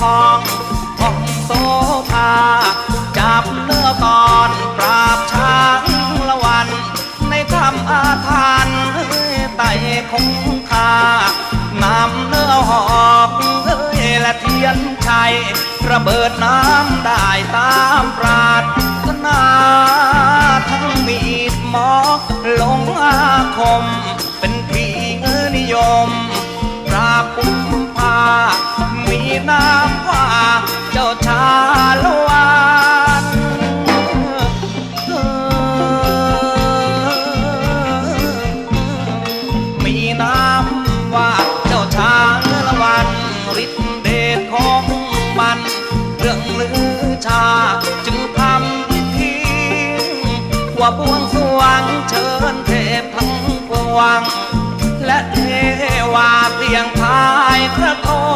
ของห้องโซภาจับเนื้อตอนปราบช้างละวัน ในคำอาทานไต่คงคานำเนื้อหอกและเทียนไขระเบิดน้ำได้ตามปราดนาทั้งมีดหมอลงอาคม งลือชา จึงทำพิธีว่าบวงสรวงเชิญเทพทั้งปวง และเทวาเตียงทายพระทง